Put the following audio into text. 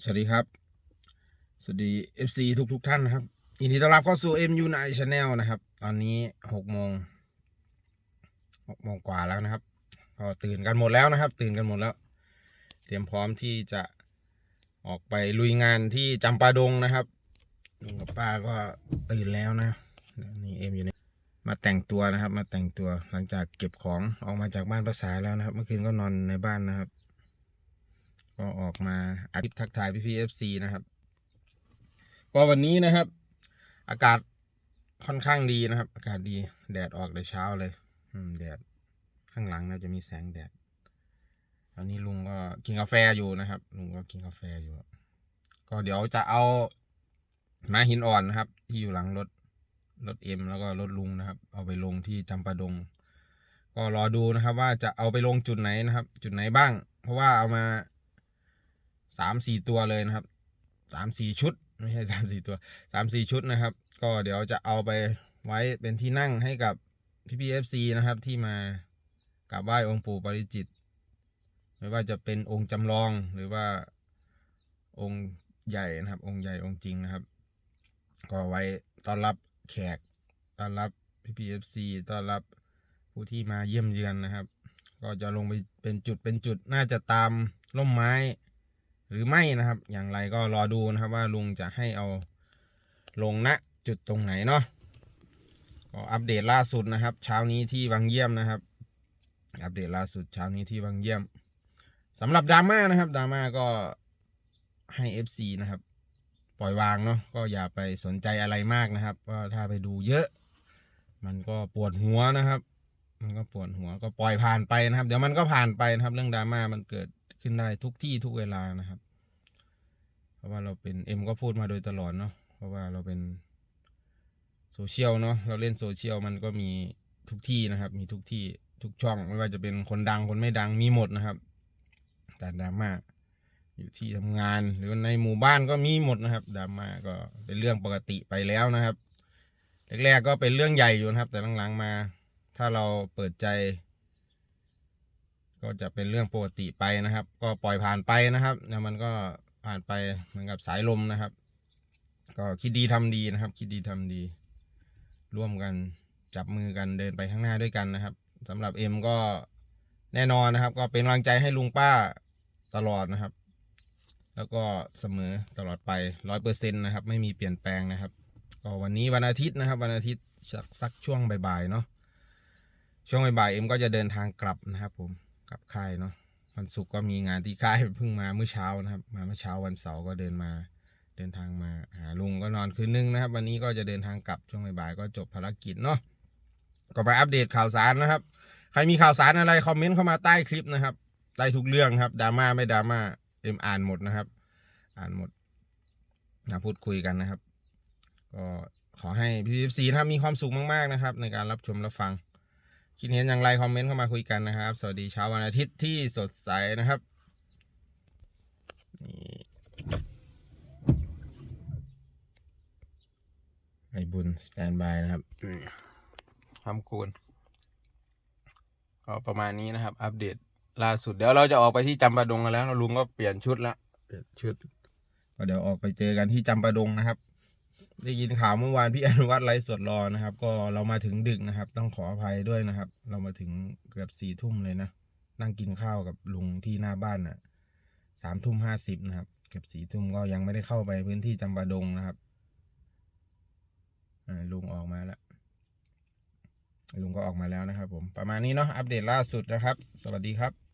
สวัสดีครับ สวัสดี FC ทุกทุกท่านนะครับยินดีต้อนรับเข้าสู่ MU n i Channel นะครับ ตอนนี้หกโมงหกโมงกว่าแล้วนะครับก็ตื่นกันหมดแล้วนะครับ ตื่นกันหมดแล้ว เตรียมพร้อมที่จะออกไปลุยงานที่จำปาดงนะครับลุงกับป้าก็ตื่นแล้วนะนี่เอ็มอยู่ในมาแต่งตัวนะครับ มาแต่งตัวหลังจากเก็บของออกมาจากบ้านภาษาแล้วนะครับ เมื่อคืนก็นอนในบ้านนะครับ ก็ออกมาอาทิตย์ทักทายพี่พีเอฟซีนะครับ ก็วันนี้นะครับ อากาศค่อนข้างดีนะครับ อากาศดีแดดออกแต่เช้าเลย อืมแดดข้างหลังน่าจะมีแสงแดดตอนนี้ลุงก็กินกาแฟอยู่นะครับ ลุงก็กินกาแฟอยู่ ก็เดี๋ยวจะเอาไม้หินอ่อนนะครับ ที่อยู่หลังรถรถเอ็มแล้วก็รถลุงนะครับ เอาไปลงที่จำปาดง ก็รอดูนะครับ ว่าจะเอาไปลงจุดไหนนะครับ จุดไหนบ้าง เพราะว่าเอามา สามสี่ตัวเลยนะครับสามสี่ชุดไม่ใช่สามสี่ตัวสามสี่ชุดนะครับ ก็เดี๋ยวจะเอาไปไว้เป็นที่นั่งให้กับพี่พีเอฟซีนะครับที่มากราบไหว้องค์ปู่ปริจิต ไม่ว่าจะเป็นองค์จำลองหรือว่าองค์ใหญ่นะครับ องค์ใหญ่องค์จริงนะครับ ก็ไว้ต้อนรับแขกต้อนรับพี่พีเอฟซีต้อนรับผู้ที่มาเยี่ยมเยือนนะครับ ก็จะลงไปเป็นจุดเป็นจุดน่าจะตามร่มไม้ หรือไม่นะครับ อย่างไรก็รอดูนะครับว่าลุงจะให้เอาลงณจุดตรงไหนเนาะก็อัปเดตล่าสุดนะครับ เช้านี้ที่วังเยี่ยมนะครับ อัปเดตล่าสุดเช้านี้ที่วังเยี่ยมสำหรับดราม่านะครับดราม่าก็ให้ FC นะครับ ปล่อยวางเนาะก็อย่าไปสนใจอะไรมากนะครับว่าถ้าไปดูเยอะ มันก็ปวดหัวนะครับ มันก็ปวดหัวก็ปล่อยผ่านไปนะครับ เดี๋ยวมันก็ผ่านไปนะครับ เรื่องดราม่ามันเกิด ขึ้นได้ทุกที่ทุกเวลานะครับ เพราะว่าเราเป็นเอ็มก็พูดมาโดยตลอดเนาะเพราะว่าเราเป็นโซเชียลเนาะเราเล่นโซเชียลมันก็มีทุกที่นะครับ มีทุกที่ทุกช่องไม่ว่าจะเป็นคนดังคนไม่ดังมีหมดนะครับแต่ดราม่าอยู่ที่ทำงานหรือในหมู่บ้านก็มีหมดนะครับดราม่าก็เป็นเรื่องปกติไปแล้วนะครับแรกๆก็เป็นเรื่องใหญ่อยู่นะครับ แต่หลังๆมา ถ้าเราเปิดใจ ก็จะเป็นเรื่องปกติไปนะครับ ก็ปล่อยผ่านไปนะครับแล้วมันก็ผ่านไปเหมือนกับสายลมนะครับ ก็คิดดีทำดีนะครับ คิดดีทำดี ร่วมกันจับมือกันเดินไปข้างหน้าด้วยกันนะครับสำหรับเอ็มก็แน่นอนนะครับ ก็เป็นกำลังใจให้ลุงป้าตลอดนะครับ แล้วก็เสมอตลอดไปร้อยเปอร์เซ็นต์นะครับ ไม่มีเปลี่ยนแปลงนะครับก็วันนี้วันอาทิตย์นะครับ วันอาทิตย์สักสักช่วงบ่ายๆเนาะช่วงบ่ายๆเอ็มก็จะเดินทางกลับนะครับผม กลับค่ายเนาะวันศุกร์ก็มีงานที่ค่ายเพิ่งมาเมื่อเช้านะครับ มาเมื่อเช้าวันเสาร์ก็เดินมาเดินทางมาหาลุงก็นอนคืนนึงนะครับ วันนี้ก็จะเดินทางกลับช่วงบ่ายๆก็จบภารกิจเนาะก็ไปอัปเดตข่าวสารนะครับ ใครมีข่าวสารอะไรคอมเมนต์เข้ามาใต้คลิปนะครับใต้ทุกเรื่องครับดราม่าไม่ดราม่าเอ็มอ่านหมดนะครับ อ่านหมดมาพูดคุยกันนะครับ ก็ขอให้พี่พีซีนะครับมีความสุขมากๆนะครับ ในการรับชมรับฟัง คิดเห็นอย่างไรคอมเมนต์เข้ามาคุยกันนะครับ สวัสดีเช้าวันอาทิตย์ที่สดใสนะครับนี่ไอบุญสแตนบายนะครับทำคูณก็ประมาณนี้นะครับ อัปเดตล่าสุดเดี๋ยวเราจะออกไปที่จำปาดงกันแล้วลุงก็เปลี่ยนชุดละเปลี่ยนชุดก็เดี๋ยวออกไปเจอกันที่จำปาดงนะครับ ได้ยินข่าวเมื่อวานพี่อนุวัฒน์ไลฟ์สดรอนะครับ ก็เรามาถึงดึกนะครับ ต้องขออภัยด้วยนะครับ เรามาถึงเกือบสี่ทุ่มเลยนะ นั่งกินข้าวกับลุงที่หน้าบ้านน่ะสามทุ่มห้าสิบนะครับ เกือบสี่ทุ่มก็ยังไม่ได้เข้าไปพื้นที่จำปาดงนะครับลุงออกมาแล้วลุงก็ออกมาแล้วนะครับผมประมาณนี้เนาะอัปเดตล่าสุดนะครับ สวัสดีครับ